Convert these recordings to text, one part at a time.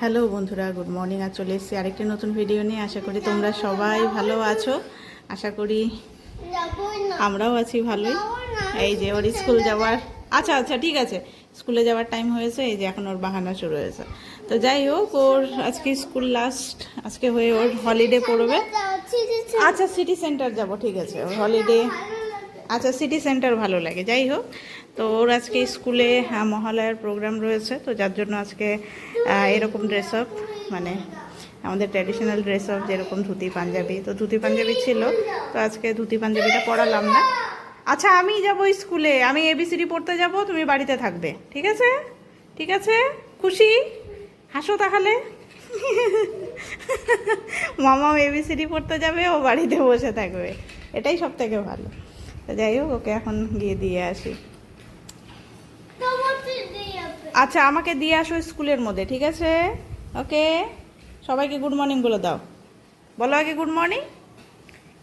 Hello বন্ধুরা, good morning. আর চলে এসেছি আরেকটি নতুন ভিডিও নিয়ে। আশা করি তোমরা সবাই ভালো আছো। আশা করি আমরাও আছি ভালোই। এই যে ওর স্কুল যাওয়ার আচ্ছা আচ্ছা ঠিক আছে। স্কুলে যাওয়ার টাইম হয়েছে, এই যে এখন ওর বাহানা শুরু হয়েছে। তো যাই হোক, ওর আজকে স্কুল লাস্ট আজকে হয়ে ওর হলিডে পড়বে। আচ্ছা সিটি সেন্টার যাব, ঠিক আছে। ওর হলিডে আচ্ছা সিটি সেন্টার ভালো লাগে। যাই হোক, তো ওর আজকে স্কুলে মহালয়ার প্রোগ্রাম রয়েছে। তো যার জন্য আজকে এরকম ড্রেস আপ মানে আমাদের ট্র্যাডিশনাল ড্রেস আপ যেরকম ধুতি, পাঞ্জাবি। তো ধুতি, পাঞ্জাবি ছিল, তো আজকে ধুতি, পাঞ্জাবিটা পরালাম না। আচ্ছা আমি যাব স্কুলে, আমি এবিসিডি পড়তে যাব, তুমি বাড়িতে থাকবে। ঠিক আছে? ঠিক আছে? খুশি? হাসো তাহলে। মামা এবিসিডি পড়তে যাবে, ও বাড়িতে বসে থাকবে। এটাই সব থেকে ভালো। তো যাই হোক, ওকে এখন গিয়ে দিয়ে আসি। আচ্ছা আমাকে দিয়ে আসো স্কুলের মধ্যে, ঠিক আছে? ওকে? সবাইকে গুড মর্নিং বলে দাও। বলো আগে গুড মর্নিং।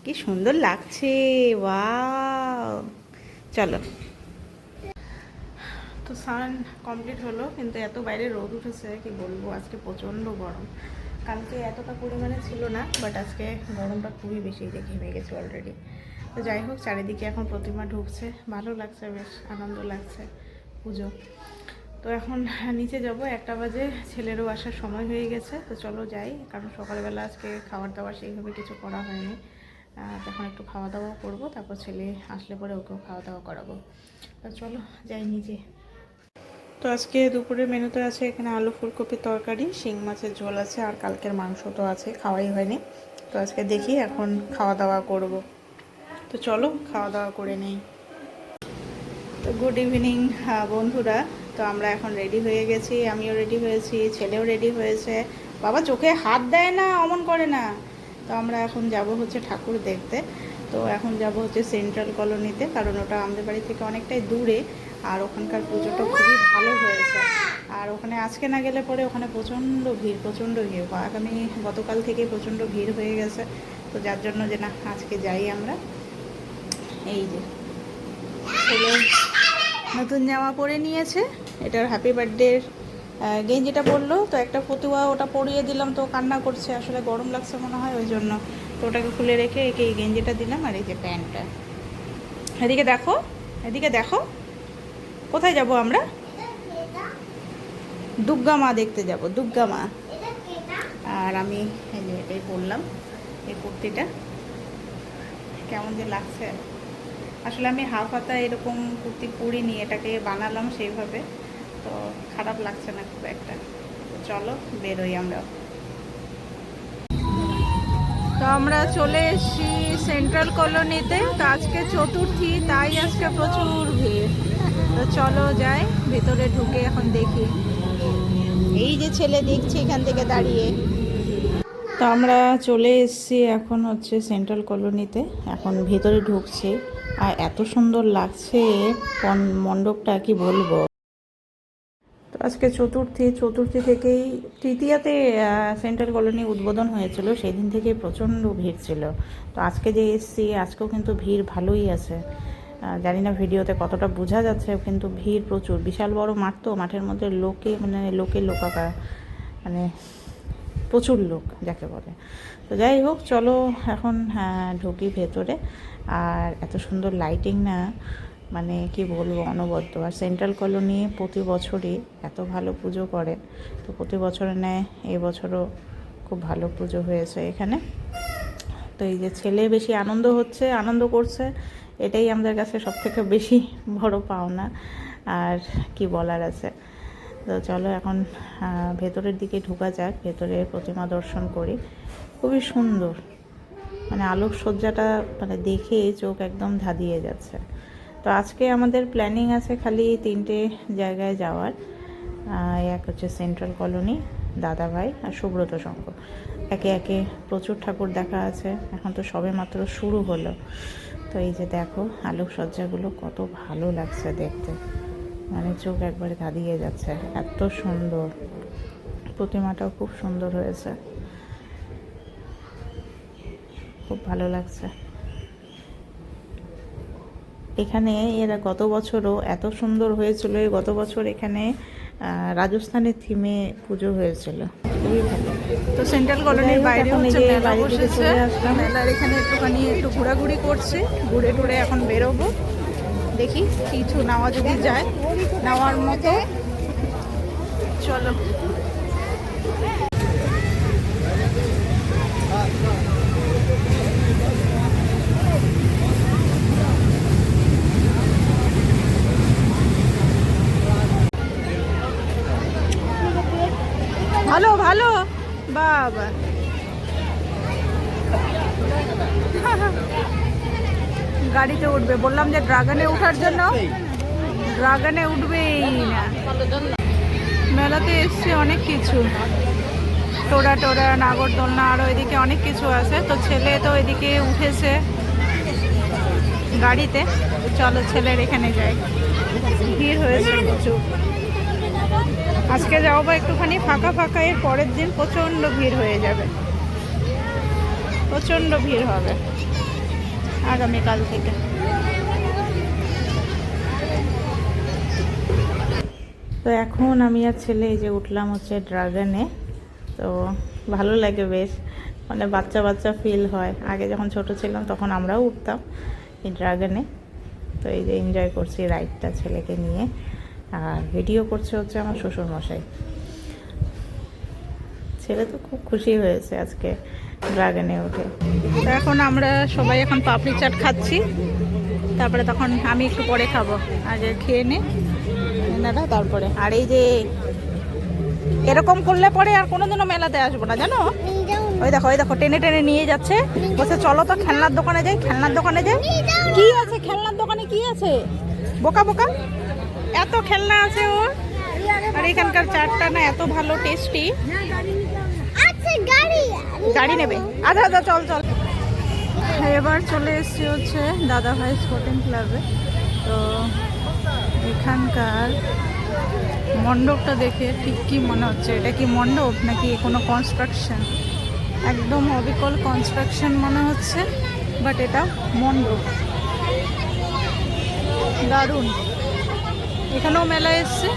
কি সুন্দর লাগছে, ওয়াও। চলো। তো সান কমপ্লিট হলো, কিন্তু এত বাইরে রোদ উঠেছে, কি বলব? আজকে প্রচণ্ড গরম। কালকে এতটা পরিমাণে ছিল না বাট আজকে গরমটা খুবই বেশি যে ঘেমে গেছে অলরেডি তো যাই হোক, চারিদিকে এখন প্রতিমা ঢুকছে। ভালো লাগছে, বেশ আনন্দ লাগছে, পুজো। তো এখন নিচে যাব, একটা বাজে, ছেলেরও আসার সময় হয়ে গেছে, তো চলো যাই, কারণ সকালবেলা আজকে খাবার দাবার সেইভাবে কিছু করা হয়নি। তখন একটু খাওয়া দাওয়া করব, তারপর ছেলে আসলে পরে ওকেও খাওয়া দাওয়া করাবো। তো চলো যাই নিজে তো আজকে দুপুরের মেনুতে আছে এখানে আলু ফুলকপির তরকারি, শিং মাছের ঝোল আছে, আর কালকের মাংস তো আছে, খাওয়াই হয়নি। তো আজকে দেখি এখন খাওয়া দাওয়া করব। তো চলো খাওয়া দাওয়া করে নেই। তো গুড ইভিনিং বন্ধুরা। তো আমরা এখন রেডি হয়ে গেছি, আমিও রেডি হয়েছি, ছেলেও রেডি হয়েছে। বাবা চোখে হাত দেয় না, অমন করে না। তো আমরা এখন যাব হচ্ছে ঠাকুর দেখতে। তো এখন যাব হচ্ছে সেন্ট্রাল কলোনিতে কারণ ওটা আমাদের বাড়ি থেকে অনেকটাই দূরে, আর ওখানকার পুজোটা খুবই ভালো হয়েছে। আর ওখানে আজকে না গেলে পরে ওখানে প্রচণ্ড ভিড় প্রচণ্ড ভিড়। আগামী গতকাল থেকে প্রচণ্ড ভিড় হয়ে গেছে। তো যার জন্য যে না, আজকে যাই আমরা। এই যে, ছেলে নতুন জামা পরে নিয়েছে। এটার হ্যাপি বার্থডে গেঞ্জিটা পরলো। তো একটা ফতুয়া ওটা পরিয়ে দিলাম, তো কান্না করছে। আসলে গরম লাগছে মনে হয়, ওই জন্য। তো ওটাকে খুলে রেখে একে এই গেঞ্জিটা দিলাম আর এই যে প্যান্টটা। এদিকে দেখো এদিকে দেখো। কোথায় যাব আমরা? দুর্গা মা দেখতে যাব, দুর্গা মা। আর আমি এটাই পরলাম, এই কুর্তিটা। কেমন যে লাগছে। আসলে আমি হাফ হাতা এরকম কুর্তি পরিনি, এটাকে বানালাম সেইভাবে। তো খারাপ লাগছে না খুব একটা। চলো, বেরোই আমরা। তো আমরা চলে এসেছি সেন্ট্রাল কলোনিতে তো আজকে চতুর্থী, তাই আজকে প্রচুর ভিড়। তো চলো যাই, ভেতরে ঢুকে এখন দেখি। এই যে ছেলে দেখছি এখান থেকে দাঁড়িয়ে। তো আমরা চলে এসেছি এখন হচ্ছে সেন্ট্রাল কলোনিতে এখন ভেতরে ঢুকছি। আর এত সুন্দর লাগছে মণ্ডপটা কি বলব? তো আজকে চতুর্থী চতুর্থী থেকেই তৃতীয়াতে সেন্ট্রাল কলোনি উদ্বোধন হয়েছিল, সেদিন থেকে প্রচণ্ড ভিড় ছিল। তো আজকে যে এসছি, আজকেও কিন্তু ভিড় ভালোই আছে। জানি না ভিডিওতে কতটা বোঝা যাচ্ছে, কিন্তু ভিড় প্রচুর। বিশাল বড় মাঠ তো, মাঠের মধ্যে লোকে মানে লোকে লোকাকা মানে প্রচুর লোক, যাকে বলে। তো যাই হোক, চলো এখন ঢুকি ভেতরে। আর এত সুন্দর লাইটিং না মানে কি বলব, অনবদ্য। আর সেন্ট্রাল কলোনি প্রতি বছরই এত ভালো পুজো করে। তো প্রতি বছরে নেয় এবছরও খুব ভালো পুজো হয়েছে এখানে। তো এই যে ছেলে বেশি আনন্দ হচ্ছে, আনন্দ করছে, এটাই আমাদের কাছে সব থেকে বেশি বড় পাওনা। আর কি বলার আছে? তো চলো এখন ভেতরের দিকে ঢুকা যাক, ভেতরে প্রতিমা দর্শন করি। খুবই সুন্দর। মানে আলোকসজ্জাটা মানে দেখে চোখ একদম ধাঁধিয়ে যাচ্ছে। তো আজকে আমাদের প্ল্যানিং আছে খালি তিনটে জায়গায় যাওয়ার। এক হচ্ছে সেন্ট্রাল কলোনি দাদাভাই আর সুব্রত সংঘ। একে একে প্রচুর ঠাকুর দেখা আছে, এখন তো সবে মাত্র শুরু হলো। তো এই যে দেখো আলোকসজ্জাগুলো কত ভালো লাগছে দেখতে। মানে চোখ একবারে ধাঁধিয়ে যাচ্ছে, এত সুন্দর। প্রতিমাটাও খুব সুন্দর হয়েছে। খুব ভালো লাগছে। এখানে এরা গত বছরও এত সুন্দর হয়েছিল গত বছর এখানে রাজস্থানের থিমে পুজো হয়েছিল। খুবই ভালো। তো সেন্ট্রাল কলোনির বাইরে হচ্ছে মেলা বসেছে। মেলার এখানে একটুখানি একটু ঘোরাঘুরি করছি ঘুরে টুরে এখন বেরোবো। দেখি কিছু নেওয়া যদি যায় নেওয়ার মতো। চলো। ভালো ভালো। বাবা। গাড়িতে উঠবে। বললাম যে ড্রাগনে ওঠার জন্য। ড্রাগনে উঠবেই না। মেলাতে এসছে অনেক কিছু। টোড়া টোড়া নাগরদোলনা আরও এদিকে অনেক কিছু আছে। তো ছেলে তো এদিকে উঠেছে গাড়িতে। চলো ছেলের এখানে যাই। ভিড় হয়েছে প্রচুর। আজকে যাও বা একটুখানি ফাঁকা ফাঁকা, এর পরের দিন প্রচণ্ড ভিড় হয়ে যাবে। প্রচণ্ড ভিড় হবে আগামীকাল থেকে। তো এখন আমি আর ছেলে এই যে উঠলাম হচ্ছে ড্রাগনে তো ভালো লাগে বেশ। মানে বাচ্চা বাচ্চা ফিল হয়। আগে যখন ছোট ছিলাম তখন আমরাও উঠতাম এই ড্রাগনে তো এই যে এনজয় করছি রাইডটা ছেলেকে নিয়ে। আর ভিডিও করছে হচ্ছে আমার শ্বশুরমশাই। ছেলে তো খুব খুশি হয়েছে আজকে ড্রাগনে উঠে। এখন আমরা সবাই এখন পাপড়ি চাট খাচ্ছি। তারপরে তখন আমি একটু পরে খাব। আগে খেয়ে নে। তারপরে। আর এই যে এরকম করলে পরে আর কোনোদিনও মেলাতে আসব না, জানো? ওই দেখো ওই দেখো, টেনে টেনে নিয়ে যাচ্ছে। বলছে, চলো তো খেলনার দোকানে যাই, খেলনার দোকানে যাই। কি আছে, খেলনার দোকানে কি আছে? বোকা বোকা? এত খেলনা আছে ওর। আর এখানকার চাটটা না এত ভালো টেস্টি আচ্ছা গাড়ি। গাড়ি নেবে। আচ্ছা আচ্ছা চল চল। এবার চলে এসেছি হচ্ছে দাদা ভাই স্পোর্টিং ক্লাবে। তো এখানকার মণ্ডপটা দেখে ঠিক কি মনে হচ্ছে? এটা কি মণ্ডপ নাকি কোনো কনস্ট্রাকশন একদম অবিকল কনস্ট্রাকশন মনে হচ্ছে বাট এটা মণ্ডপ। দারুণ। এখানেও মেলা এসছে।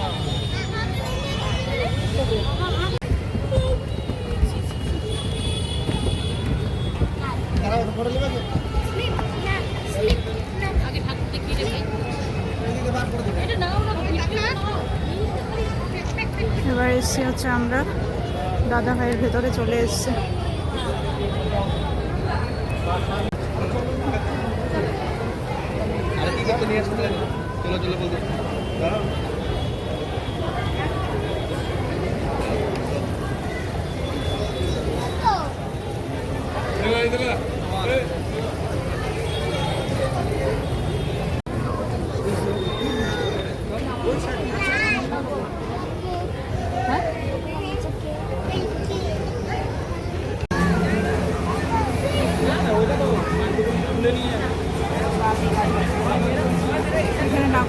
এবার এসছি হচ্ছে আমরা। দাদা ভাইয়ের ভেতরে চলে এসছি। এখানে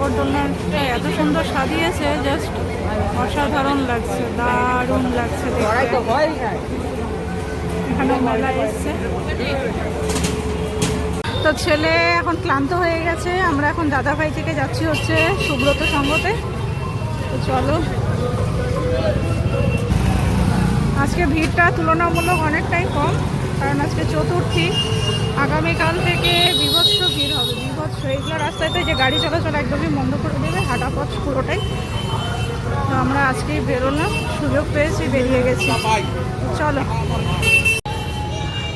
এত সুন্দর সাজিয়েছে জাস্ট অসাধারণ লাগছে দারুণ লাগছে এখানে মেলা এসছে। তো ছেলে এখন ক্লান্ত হয়ে গেছে আমরা এখন দাদা ভাই থেকে যাচ্ছি হচ্ছে সুব্রত সঙ্গতে। তো চলো। আজকে ভিড়টা তুলনামূলক অনেকটাই কম কারণ আজকে চতুর্থী। আগামীকাল থেকে বিভৎস হবে বিভৎস এইগুলো রাস্তাতে যে গাড়ি চলাচল একদমই বন্ধ করে দেবে হাঁটা পথ পুরোটাই। তো আমরা আজকেই বেরোলাম, সুযোগ পেয়েছি, বেরিয়ে গেছি। চলো।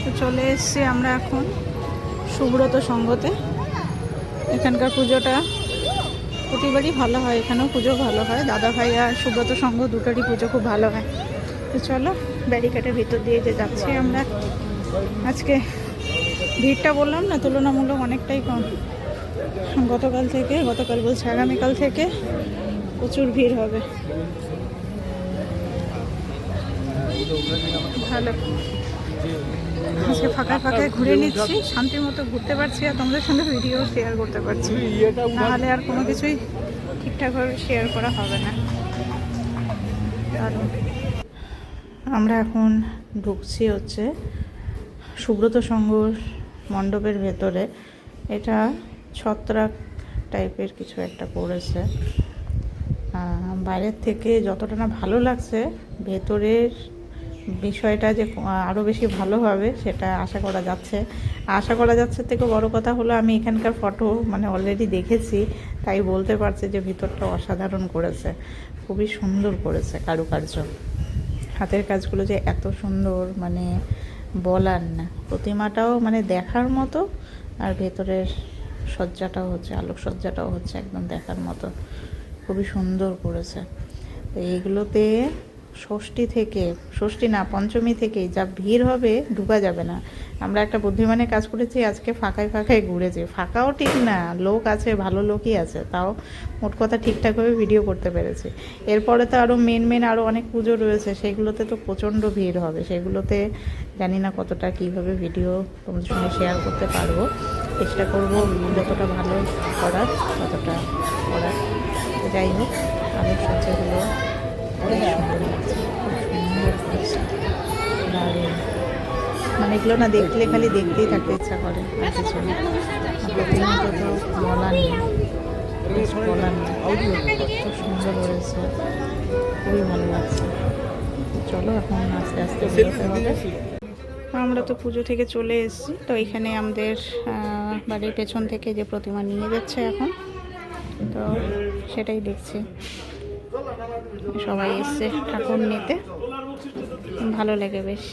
তো চলে এসছি আমরা এখন সুব্রত সঙ্গতে। এখানকার পুজোটা প্রতিবারই ভালো হয়, এখানেও পুজো ভালো হয়। দাদা ভাই আর সুব্রত সংঘ দুটোরই পুজো খুব ভালো হয়। তো চলো, ব্যারিকেডের ভিতর দিয়ে যে যাচ্ছি আমরা। আজকে ভিড়টা বললাম না, তুলনামূলক অনেকটাই কম। গতকাল থেকে, গতকাল বলছে আগামীকাল থেকে প্রচুর ভিড় হবে। ভালো। ফাঁকায় ফাঁকায় ঘুরে নিচ্ছি, শান্তির মতো ঘুরতে পারছি আর তোমাদের সঙ্গে ভিডিও শেয়ার করতে পারছি। নাহলে আর কোনো কিছুই ঠিকঠাকভাবে শেয়ার করা হবে না। আমরা এখন ঢুকছি হচ্ছে সুব্রত সংঘ মণ্ডপের ভেতরে। এটা ছত্রাক টাইপের কিছু একটা করেছে বাইরের থেকে যতটা না ভালো লাগছে, ভেতরের বিষয়টা যে আরও বেশি ভালো হবে সেটা আশা করা যাচ্ছে। আশা করা যাচ্ছে থেকে বড় কথা হলো আমি এখানকার ফটো মানে অলরেডি দেখেছি, তাই বলতে পারছি যে ভিতরটা অসাধারণ করেছে, খুবই সুন্দর করেছে কারুকার্য। হাতের কাজগুলো যে এত সুন্দর মানে বলার না। প্রতিমাটাও মানে দেখার মতো আর ভেতরের সজ্জাটাও হচ্ছে, আলোকসজ্জাটাও হচ্ছে একদম দেখার মতো। খুবই সুন্দর করেছে। তো এইগুলোতে ষষ্ঠী থেকে, ষষ্ঠী না, পঞ্চমী থেকেই যা ভিড় হবে ঢুকা যাবে না। আমরা একটা বুদ্ধিমানের কাজ করেছি, আজকে ফাঁকায় ফাঁকায় ঘুরেছি। ফাঁকাও ঠিক না, লোক আছে, ভালো লোকই আছে, তাও মোট কথা ঠিকঠাকভাবে ভিডিও করতে পেরেছি। এরপরে তো আরও মেন মেন আরও অনেক পুজো রয়েছে সেগুলোতে তো প্রচণ্ড ভিড় হবে। সেগুলোতে জানি না কতটা কীভাবে ভিডিও তোমাদের সঙ্গে শেয়ার করতে পারব। চেষ্টা করব যতটা ভালো করার, ততটা করার। যাই হোক সজ্জাগুলো অনেক সুন্দর লাগছে, খুব সুন্দর দারুণ মানে এগুলো না দেখলে খালি দেখতেই থাকতে ইচ্ছা করে বলার নেই বলার নেই। সুন্দর হয়েছে, খুবই ভালো লাগছে। চলো, এখন আস্তে আস্তে হবে। আমরা তো পুজো থেকে চলে এসেছি, তো এখানে আমাদের বাড়ির পেছন থেকে যে প্রতিমা নিয়ে যাচ্ছে এখন, তো সেটাই দেখছি। সবাই এসছে ঠাকুর নিতে, ভালো লাগে বেশ।